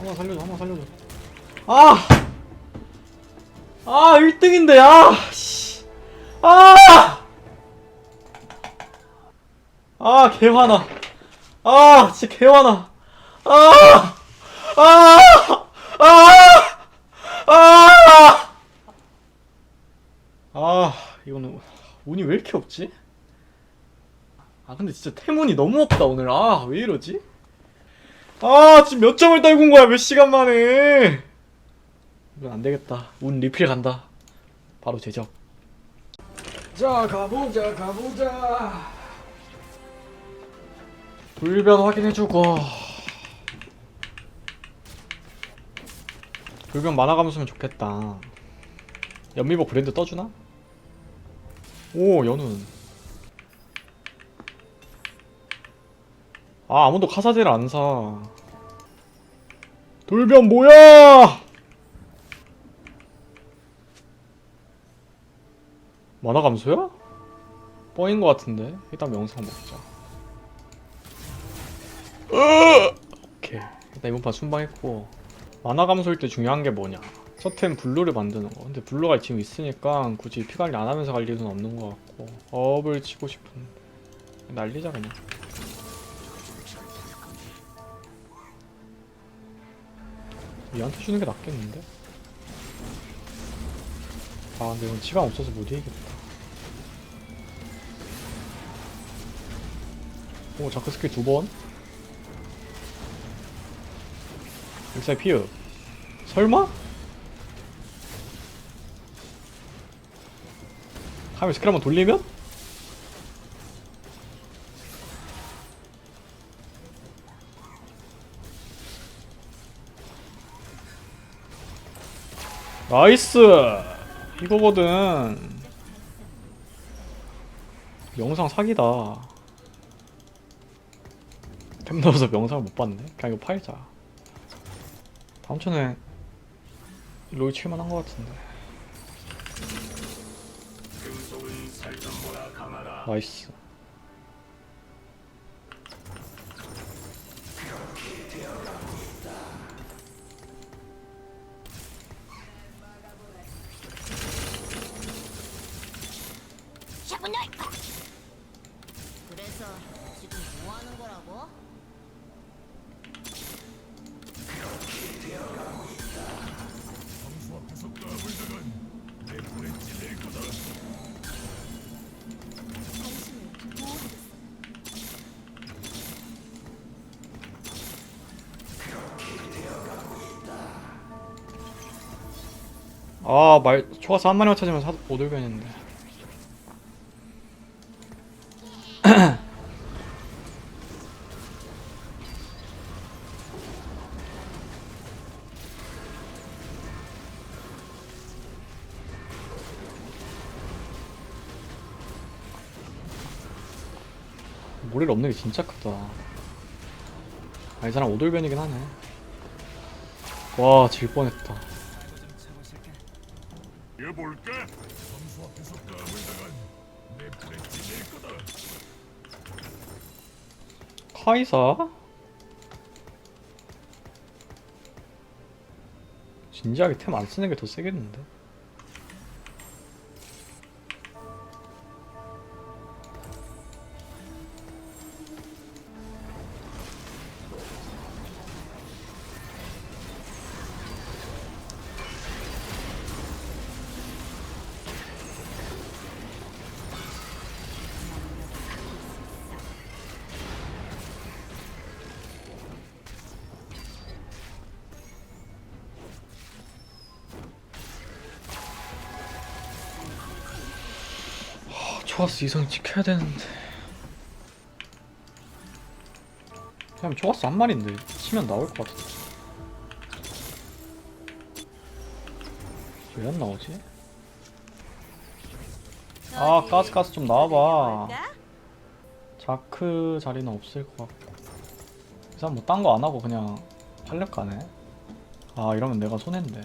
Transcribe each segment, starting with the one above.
한번 살려줘 한번 살려줘 아! 아 1등인데 아! 씨. 아! 아 개화나 아 진짜 개화나 아! 아! 아! 아! 아 이거는 운이 왜 이렇게 없지? 아 근데 진짜 태문이 너무 없다 오늘 아 왜 이러지? 아 지금 몇 점을 떨군 거야 몇 시간 만에. 이건 안 되겠다. 운 리필 간다. 바로 제적. 자 가보자 가보자. 불변 확인해주고. 불변 만화 감으면 좋겠다. 연미복 브랜드 떠주나? 오 연운 아 아무도 카사제를 안 사. 돌변 뭐야? 만화 감소야? 뻥인 것 같은데. 일단 명상 먹자. 으! 오케이. 일단 이번 판 순방했고. 만화 감소일 때 중요한 게 뭐냐? 서템 블루를 만드는 거. 근데 블루가 지금 있으니까 굳이 피 관리 안 하면서 갈 일은 없는 것 같고. 업을 치고 싶은. 난리자 그냥 얘한테 주는 게 낫겠는데? 아 근데 이건 시간 없어서 못 이기겠다 오 자크 스킬 두번 일사의 피읍 설마? 카메 스킬 한번 돌리면? 나이스! 이거거든. 영상 사기다. 템 넣어서 영상을 못 봤네. 그냥 이거 팔자. 다음 전에 롤 칠만한 것 같은데. 나이스 그래서 지금 뭐 하는 거라고? 아말 초가스 한 마리만 찾으면 사, 오돌변인데 모래를 없는 게 진짜 크다 아 이 사람 오돌변이긴 하네 와 질 뻔했다. 카이사? 진지하게 템 안 쓰는 게 더 세겠는데? 초가스 이상 지켜야 되는데. 그냥 초가스 한 마리인데 치면 나올 것 같은데. 왜 안 나오지? 아 가스 가스 좀 나와봐. 자크 자리는 없을 것 같고. 이 사람 뭐딴 거 안 하고 그냥 활력 가네. 아 이러면 내가 손해인데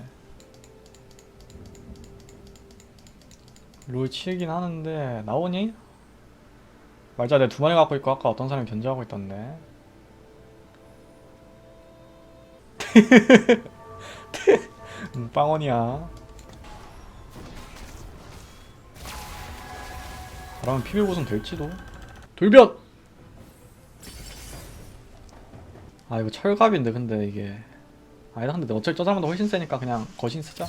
롤 치긴 하는데 나오니? 말자 내가 두 마리 갖고 있고 아까 어떤 사람이 견제하고 있던데 음, 빵원이야. 잘하면 PB 보선 될지도. 돌변! 아 이거 철갑인데 근데 이게 아니다 근데 어차피 저 사람보다 훨씬 세니까 그냥 거신 쓰자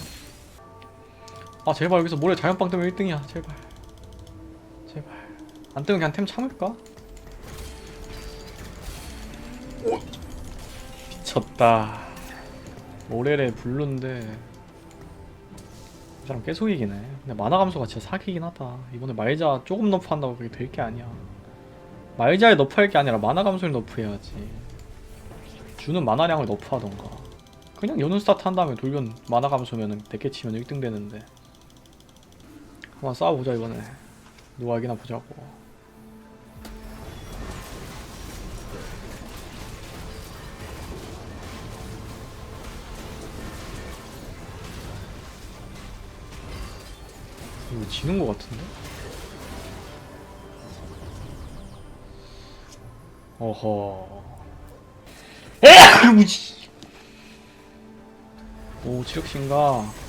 아 제발 여기서 모래 자연빵 뜨면 1등이야. 제발. 제발. 안 뜨면 그냥 템 참을까? 오! 미쳤다. 모래래 블루인데 이 사람 계속 이기네. 근데 만화 감소가 진짜 사기긴 하다. 이번에 말자 조금 너프 한다고 그게 될 게 아니야. 말자에 너프할 게 아니라 만화 감소를 너프해야지. 주는 만화량을 너프하던가. 그냥 여는 스타트 한 다음에 돌변 만화 감소면은 100개 치면 1등 되는데 한번 싸워보자 이번에 누가 이기나 보자고 이거 지는 거 같은데? 어허 에이? 오, 치력신가?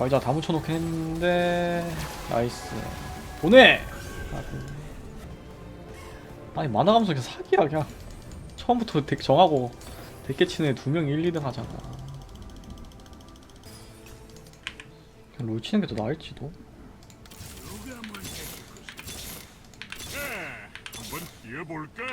말자 다 묻혀놓긴 했는데 나이스 보내! 아니 만화 감소 그냥 사기야 그냥 처음부터 덱 정하고 덱게 치는 두명 1, 2등 하잖아 그냥 롤 치는 게 더 나을지도 자, 한번 뛰어볼까?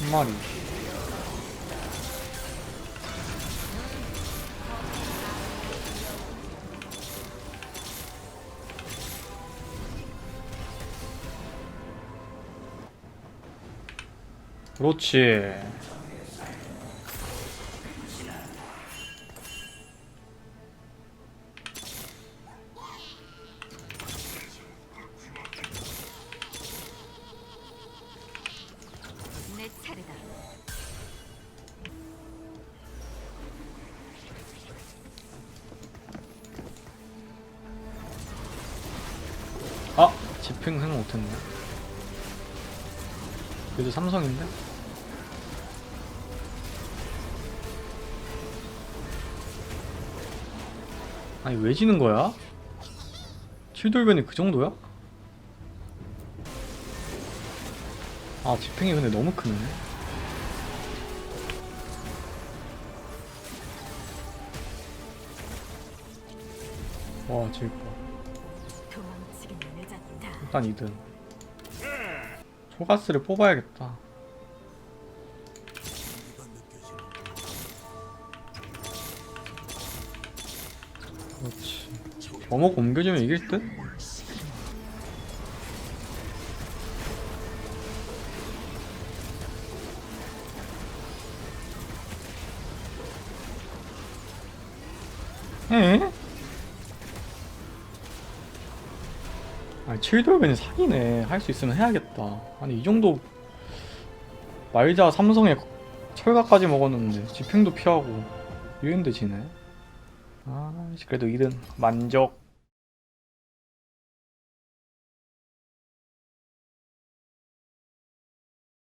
한 마리. 그렇지 아! 집행 생각 못했네 그래도 삼성인데? 아니 왜 지는 거야? 칠돌변이 그 정도야? 아 집행이 근데 너무 크네 와 도망치긴 늦었다. 일단 2등 초가스를 뽑아야겠다 그렇지 어묵 옮겨주면 이길 듯? 에? 7돌변이 사기네. 할 수 있으면 해야겠다. 아니 이 정도 말자 삼성에 철가까지 먹었는데 집행도 피하고 이랬는데 지네. 아 그래도 2등 만족